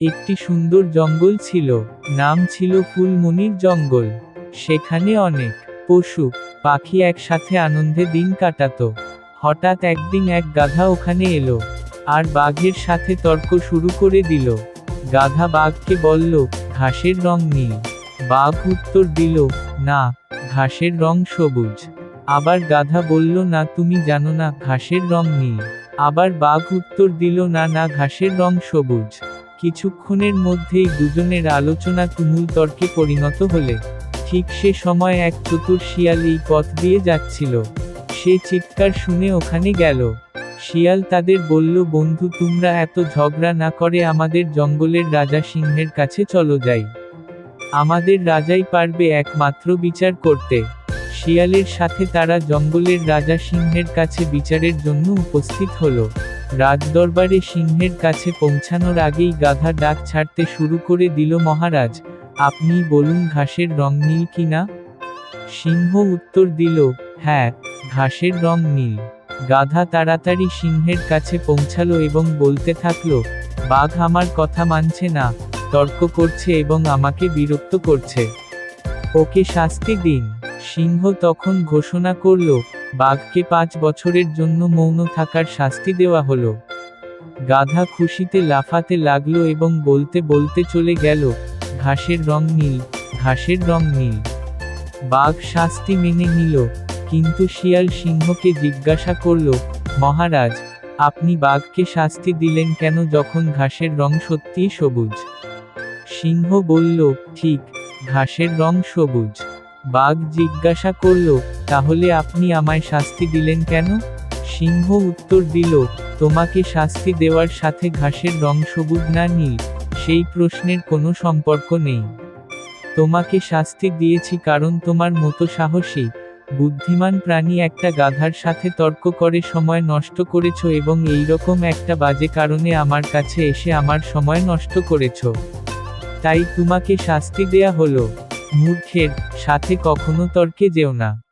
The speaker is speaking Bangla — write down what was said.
একটি সুন্দর জঙ্গল ছিল, নাম ছিল ফুলমনির জঙ্গল। সেখানে অনেক পশু, পাখি একসাথে আনন্দে দিন কাটাত। হঠাৎ একদিন এক গাধা ওখানে এলো, আর বাঘের সাথে তর্ক শুরু করে দিল। গাধা বাঘকে বলল, ঘাসের রং নীল। বাঘ উত্তর দিল, না, ঘাসের রং সবুজ। আবার গাধা বলল, না, তুমি জানো না, ঘাসের রং নীল। আবার বাঘ উত্তর দিল, না না, ঘাসের রং সবুজ। কিছুক্ষণের মধ্যেই দুজনের আলোচনা তুমুল তর্কে পরিণত হলে, ঠিক সে সময় এক চতুর শিয়াল এই পথ দিয়ে যাচ্ছিল। সে চিৎকার শুনে ওখানে গেল। শিয়াল তাদের বলল, বন্ধু, তোমরা এত ঝগড়া না করে আমাদের জঙ্গলের রাজা সিংহের কাছে চলো যাই। আমাদের রাজাই পারবে একমাত্র বিচার করতে। শিয়ালের সাথে তারা জঙ্গলের রাজা সিংহের কাছে বিচারের জন্য উপস্থিত হলো। রাজদরবারে সিংহের কাছে পৌঁছানোর আগেই গাধা ডাক ছাড়তে শুরু করে দিল, মহারাজ, আপনি বলুন ঘাসের রং নীল কি না? সিংহ উত্তর দিল হ্যাঁ ঘাসের রং নীল। গাধা তাড়াতাড়ি সিংহের কাছে পৌঁছালো এবং বলতে থাকল, বাঘ আমার কথা মানছে না, তর্ক করছে এবং আমাকে বিরক্ত করছে। ওকে শাস্তি দিন। সিংহ তখন ঘোষণা করল, বাঘকে পাঁচ বছরের জন্য মৌন থাকার শাস্তি দেওয়া হলো। গাধা খুশিতে লাফাতে লাগল এবং বলতে বলতে চলে গেল, ঘাসের রং নীল, ঘাসের রং নীল। বাঘ শাস্তি মেনে নিল, কিন্তু শিয়াল সিংহকে জিজ্ঞাসা করল, মহারাজ, আপনি বাঘকে শাস্তি দিলেন কেন যখন ঘাসের রং সত্যিই সবুজ? সিংহ বলল, ঠিক, ঘাসের রং সবুজ। বাঘ জিজ্ঞাসা করল, তাহলে আপনি আমায় শাস্তি দিলেন কেন? সিংহ উত্তর দিল, তোমাকে শাস্তি দেওয়ার সাথে ঘাসের রং সবুজ না নীল? সেই প্রশ্নের কোনো সম্পর্ক নেই। তোমাকে শাস্তি দিয়েছি কারণ তোমার মতো সাহসী, বুদ্ধিমান প্রাণী একটা গাধার সাথে তর্ক করে সময় নষ্ট করেছ এবং এই রকম একটা বাজে কারণে আমার কাছে এসে আমার সময় নষ্ট করেছ। তাই তোমাকে শাস্তি দেয়া হলো। মূর্খের সাথে কখনো তর্কে যেও না।